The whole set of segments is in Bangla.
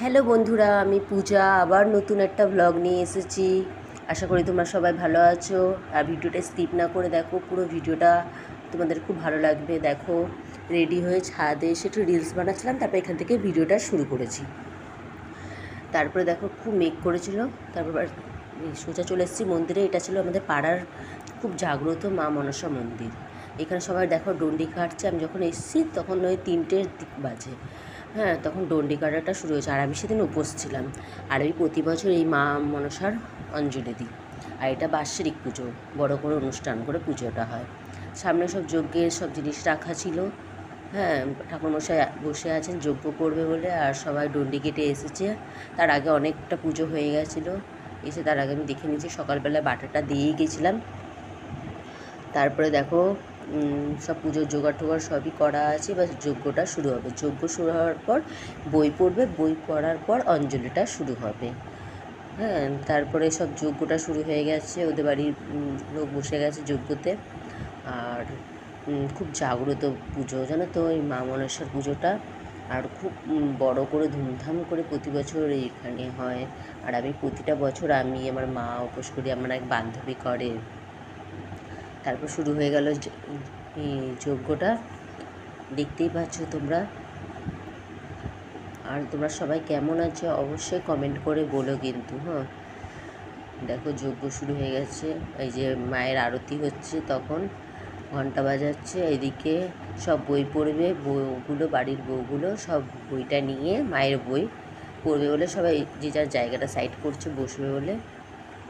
হ্যালো বন্ধুরা, আমি পূজা, আবার নতুন একটা ব্লগ নিয়ে এসেছি। আশা করি তোমরা সবাই ভালো আছো। আর ভিডিওটা স্কিপ না করে দেখো, পুরো ভিডিওটা তোমাদের খুব ভালো লাগবে। দেখো রেডি হয়ে ছাদে এসে একটু রিলস বানাচ্ছিলাম, তারপর এখান থেকে ভিডিওটা শুরু করেছি। তারপরে দেখো, খুব মেঘ করেছিল। তারপর সোজা চলে এসেছি মন্দিরে। এটা ছিল আমাদের পাড়ার খুব জাগ্রত মা মনসা মন্দির। এখানে সবাই দেখো, ডন্ডি কাটছে আমি যখন এসেছি, তখন ওই তিনটের দিক বাজে। হ্যাঁ তখন ডন্ডি কাটাটা শুরু হয়েছে। আর আমি সেদিন উপোস ছিলাম। আর আমি প্রতি বছর এই মা মনসার অঞ্জলি দিই। আর এটা বার্ষিক পুজো, বড় করে অনুষ্ঠান করে পুজোটা হয়। সামনে সব যজ্ঞের সব জিনিস রাখা ছিল। হ্যাঁ ঠাকুরমশাই বসে আছেন, যজ্ঞ করবে বলে। আর সবাই ডন্ডি কেটে এসেছে। তার আগে অনেকটা পুজো হয়ে গেছিল। এসে তার আগে আমি দেখে নিয়েছি সকালবেলা বাটাটা দিয়েই গেছিলাম। তারপরে দেখো সব পুজোর জোগাড় টোগাড় সবই করা আছে, এবার যজ্ঞটা শুরু হবে। যজ্ঞ শুরু হওয়ার পর বই পড়বে, বই পড়ার পর অঞ্জলিটা শুরু হবে। হ্যাঁ তারপরে সব যজ্ঞটা শুরু হয়ে গেছে, ওদের বাড়ির লোক বসে গেছে যজ্ঞতে। আর খুব জাগ্রত পুজো, জানো তো ওই মা মনসার পুজোটা। আর খুব বড় করে ধুমধাম করে প্রতি বছর এখানে হয়। আর আমি প্রতিটা বছর আমি, আমার মা উপোস করি, আমার এক বান্ধবী করে। তারপর শুরু হয়ে গেল যজ্ঞটা। দেখতেই পাচ্ছ তোমরা। আর তোমরা সবাই কেমন আছো অবশ্যই কমেন্ট করে বলো কিন্তু হ্যাঁ। দেখো যজ্ঞ শুরু হয়ে গেছে। এই যে মায়ের আরতি হচ্ছে তখন। ঘণ্টা বাজাচ্ছে। এদিকে সব বই পড়বে। বউগুলো, বাড়ির বউগুলো সব বইটা নিয়ে মায়ের বই পড়বে বলে সবাই যে যার জায়গাটা সাইড করছে বসবে বলে।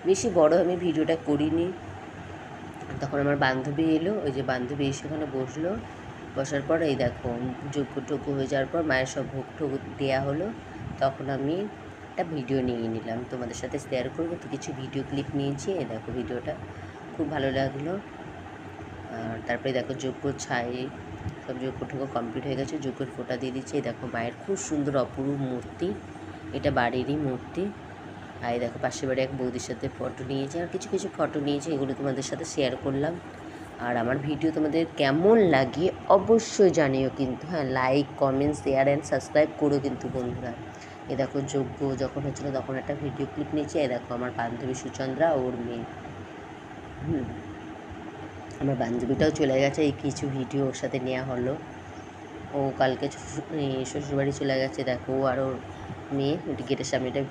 বেশি বড় আমি ভিডিওটা করিনি। তখন আমার বান্ধবী এলো, ওই যে বান্ধবী এসে ওখানে বসল। বসার পর এই দেখো যোগ্য টোগ্য হয়ে যাওয়ার পর মায়ের সব ভোগ টোগ দেওয়া হলো। তখন আমি একটা ভিডিও নিয়ে নিলাম, তোমাদের সাথে শেয়ার করব। তো কিছু ভিডিও ক্লিপ নিয়েছি, এই দেখো ভিডিওটা খুব ভালো লাগল। আর তারপরে দেখো যোগ্য ছাই, সব যোগ্য টোগ্য কমপ্লিট হয়ে গেছে যোগ্যর ফোঁটা দিয়ে দিচ্ছে। দেখো মায়ের খুব সুন্দর অপরূপ মূর্তি, এটা বাড়িরই মূর্তি। আর দেখো, পাশের বাড়ি এক বৌদির সাথে ফটো নিয়েছি, আর কিছু কিছু ফটো নিয়েছি, এগুলো তোমাদের সাথে শেয়ার করলাম। আর আমার ভিডিও তোমাদের কেমন লাগে অবশ্যই জানিও কিন্তু হ্যাঁ like comment share and subscribe করো কিন্তু বন্ধুরা। এ দেখো, যোগ্য যখন হচ্ছিল তখন একটা ভিডিও ক্লিপ নিয়েছি, এ দেখো, আমার বান্ধবী সুচন্দ্রা, ওর মেয়ে। হুম, আমার বান্ধবীটাও চলে গেছে, এই কিছু ভিডিও ওর সাথে নেওয়া হলো। ও কালকে শ্বশুরবাড়ি চলে গেছে, দেখো আর ওর ওটি গেটের সামনে একটা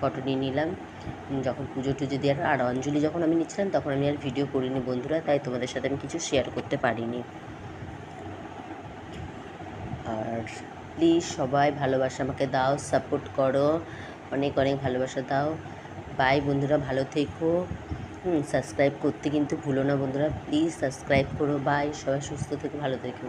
ফটো নিয়ে নিলাম। যখন পুজো টুজো দেওয়ার আর অঞ্জলি যখন আমি নিচ্ছিলাম, তখন আমি আর ভিডিও করিনি বন্ধুরা, তাই তোমাদের সাথে আমি কিছু শেয়ার করতে পারিনি। আর প্লিজ সবাই ভালোবাসা আমাকে দাও সাপোর্ট করো। অনেক অনেক ভালোবাসা দাও। বাই বন্ধুরা, ভালো থেকো। সাবস্ক্রাইব করতে কিন্তু ভুলো না বন্ধুরা। প্লিজ সাবস্ক্রাইব করো। বাই সবাই সুস্থ থেকে, ভালো থেকো।